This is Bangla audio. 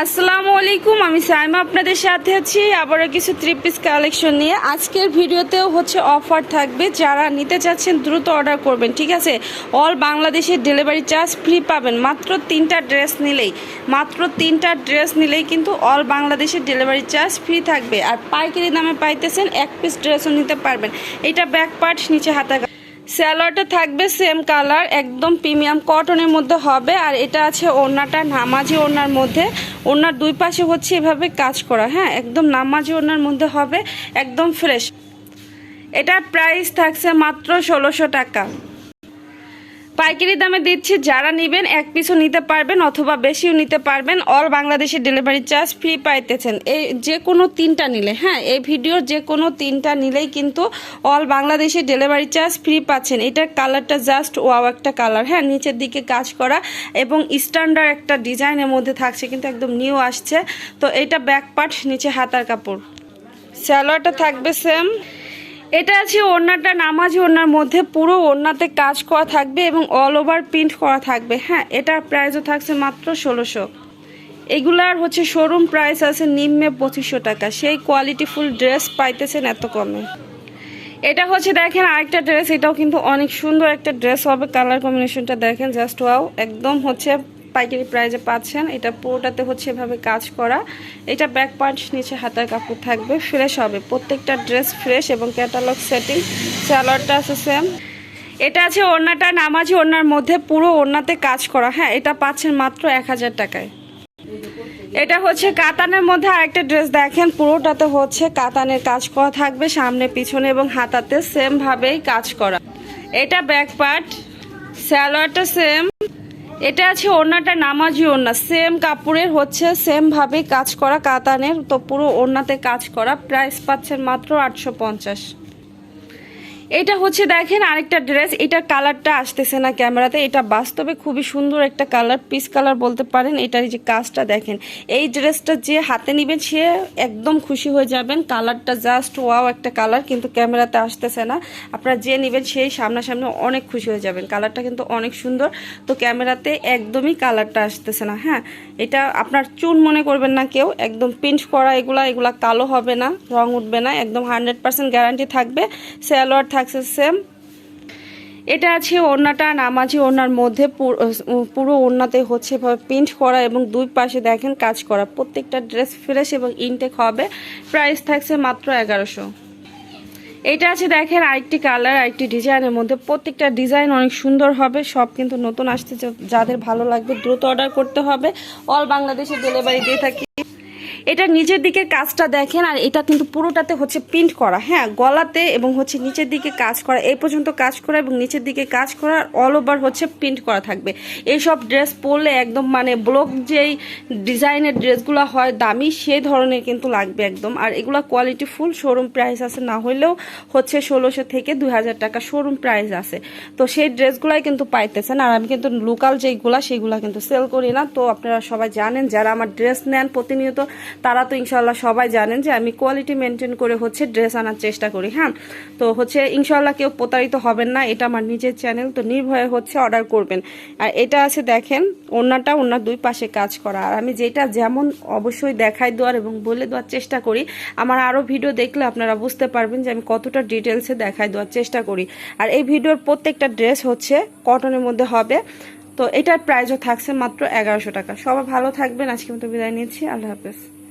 আসসালামু আলাইকুম, আমি সাইমা আপনাদের সাথে আছি। আবারও কিছু থ্রি পিস কালেকশন নিয়ে। আজকের ভিডিওতেও হচ্ছে অফার থাকবে। যারা নিতে চাচ্ছেন, দ্রুত অর্ডার করবেন, ঠিক আছে? অল বাংলাদেশের ডেলিভারি চার্জ ফ্রি পাবেন। মাত্র তিনটা ড্রেস নিলেই, মাত্র তিনটা ড্রেস নিলেই কিন্তু অল বাংলাদেশের ডেলিভারি চার্জ ফ্রি থাকবে। আর পাইকারি দামে পাইতেছেন এক পিস ড্রেসও নিতে পারবেন। এটা ব্যাক পার্ট নিচে হাতা স্যালোয়ারটা থাকবে সেম কালার, একদম প্রিমিয়াম কটনের মধ্যে হবে, আর এটা আছে ওড়নাটা নামাজি ওড়নার মধ্যে। ওড়নার দুই পাশে হচ্ছে এভাবে কাজ করা হ্যাঁ একদম নামাজি ওড়নার মধ্যে হবে, একদম ফ্রেশ। এটার প্রাইস থাকছে মাত্র ষোলোশো টাকা। পাইকারি দামে দিচ্ছি, যারা নেবেন এক পিসও নিতে পারবেন অথবা বেশিও নিতে পারবেন অল বাংলাদেশে ডেলিভারি চার্জ ফ্রি পাইতেছেন। এই যে কোনো তিনটা নিলে হ্যাঁ এই ভিডিওর যে কোনো তিনটা নিলেই কিন্তু অল বাংলাদেশে ডেলিভারি চার্জ ফ্রি পাচ্ছেন। এটার কালারটা জাস্ট ওয়াও একটা কালার হ্যাঁ নিচের দিকে কাজ করা এবং স্ট্যান্ডার্ড একটা ডিজাইনের মধ্যে থাকছে, কিন্তু একদম নিউ আসছে। তো এটা ব্যাক পার্ট নিচে হাতার কাপড়। স্যালোয়ারটা থাকবে সেম এটা আছে ওড়নাটা, নামাজি ওড়নার মধ্যে পুরো ওড়নাতে কাজ করা থাকবে এবং অল ওভার প্রিন্ট করা থাকবে। হ্যাঁ এটার প্রাইসও থাকছে মাত্র ষোলোশো। এগুলার হচ্ছে শোরুম প্রাইস আছে নিম্নে পঁচিশশো টাকা। সেই কোয়ালিটি ফুল ড্রেস পাইতেছেন এত কমে। এটা হচ্ছে দেখেন আরেকটা ড্রেস এটাও কিন্তু অনেক সুন্দর একটা ড্রেস হবে। কালার কম্বিনেশনটা দেখেন জাস্ট ওয়াও একদম হচ্ছে পাইকারি প্রাইজে পাচ্ছেন। এটা পুরোটাতে হচ্ছে এভাবে কাজ করা। এটা ব্যাক পার্ট, নিচে হাতার কাপড় থাকবে ফ্রেশ হবে। প্রত্যেকটা ড্রেস ফ্রেশ এবং ক্যাটালগ সেটিং স্যালোয়ারটা আছে সেম এটা আছে ওড়নাটা, নামাজি ওড়নার মধ্যে পুরো ওড়নাতে কাজ করা। হ্যাঁ এটা পাচ্ছেন মাত্র এক হাজার টাকায়। এটা হচ্ছে কাতানের মধ্যে আরেকটা ড্রেস দেখেন, পুরোটাতে হচ্ছে কাতানের কাজ করা থাকবে, সামনে, পিছনে এবং হাতাতে সেমভাবেই কাজ করা। এটা ব্যাক পার্ট স্যালোয়ারটা সেম এটা আছে ওড়নাটা নামাজি ওড়না। সেম কাপড়ের হচ্ছে, সেম ভাবে কাজ করা কাতানের, তো পুরো ওড়নাতে কাজ করা। প্রাইস পাচ্ছেন মাত্র আটশো পঞ্চাশ। এটা হচ্ছে দেখেন আরেকটা ড্রেস এটার কালারটা আসতেছে না ক্যামেরাতে, এটা বাস্তবে খুবই সুন্দর একটা কালার পিস কালার বলতে পারেন এটার যে কাজটা দেখেন, এই ড্রেসটা যে হাতে নেবেন সে একদম খুশি হয়ে যাবেন, কালারটা জাস্ট ওয়াও একটা কালার, কিন্তু ক্যামেরাতে আসতেছে না, আপনারা যে নেবেন সেই সামনাসামনি অনেক খুশি হয়ে যাবেন, কালারটা কিন্তু অনেক সুন্দর, তো ক্যামেরাতে একদমই কালারটা আসতেছে না হ্যাঁ এটা আপনার চুন মনে করবেন না কেউ, একদম প্রিন্ট করা এগুলা এগুলা কালো হবে না, রং উঠবে না, একদম হান্ড্রেড পার্সেন্ট গ্যারান্টি থাকবে স্যালোয়ার থাকছে সেম এটা আছে ওড়নাটা, নামাজি ওড়নার মধ্যে পুরো- ওড়নাতে হচ্ছে প্রিন্ট করা এবং দুই পাশে দেখেন কাজ করা। প্রত্যেকটা ড্রেস ফ্রেশ এবং ইনটেক হবে। প্রাইস থাকছে মাত্র এগারোশো। এটা আছে দেখেন আরেকটি কালার আরেকটি ডিজাইনের মধ্যে। প্রত্যেকটা ডিজাইন অনেক সুন্দর হবে। সব কিন্তু নতুন আসতে যাদের ভালো লাগবে দ্রুত অর্ডার করতে হবে। অল বাংলাদেশে ডেলিভারি দিয়ে থাকি এটা নিচের দিকের কাজটা দেখেন, আর এটা কিন্তু পুরোটাতে হচ্ছে প্রিন্ট করা। হ্যাঁ গলাতে এবং হচ্ছে নিচের দিকে কাজ করা। এই পর্যন্ত কাজ করা এবং নিচের দিকে কাজ করা অল ওভার হচ্ছে প্রিন্ট করা থাকবে। এইসব ড্রেস পরলে একদম মানে ব্লক যেই ডিজাইনের ড্রেসগুলো হয় দামি সেই ধরনের কিন্তু লাগবে একদম। আর এগুলো কোয়ালিটি ফুল শোরুম প্রাইস আছে, না হলেও হচ্ছে ষোলোশো থেকে দুই হাজার টাকা শোরুম প্রাইস আছে। তো সেই ড্রেসগুলাই কিন্তু পাইতেছেন, আর আমি কিন্তু লোকাল যেইগুলা, সেইগুলা কিন্তু সেল করি না। তো আপনারা সবাই জানেন, যারা আমার ড্রেস নেন প্রতিনিয়ত তারা তো ইনশাল্লাহ সবাই জানেন যে আমি কোয়ালিটি মেনটেন করে হচ্ছে ড্রেস আনার চেষ্টা করি হ্যাঁ? তো হচ্ছে ইনশাল্লাহ কেউ প্রতারিত হবেন না, এটা আমার নিজের চ্যানেল তো নির্ভয়ে হচ্ছে অর্ডার করবেন। আর এটা আছে দেখেন ওনাটা ওনার দুই পাশে কাজ করা। আর আমি যেটা যেমন অবশ্যই দেখাই দেওয়ার এবং বলে দেওয়ার চেষ্টা করি, আমার আরও ভিডিও দেখলে আপনারা বুঝতে পারবেন যে আমি কতটা ডিটেলসে দেখাই দেওয়ার চেষ্টা করি। আর এই ভিডিওর প্রত্যেকটা ড্রেস হচ্ছে কটনের মধ্যে হবে। তো এটার প্রাইসও থাকছে মাত্র এগারোশো টাকা। সবাই ভালো থাকবেন আজকে মতো বিদায় নিচ্ছি। আল্লাহ হাফেজ।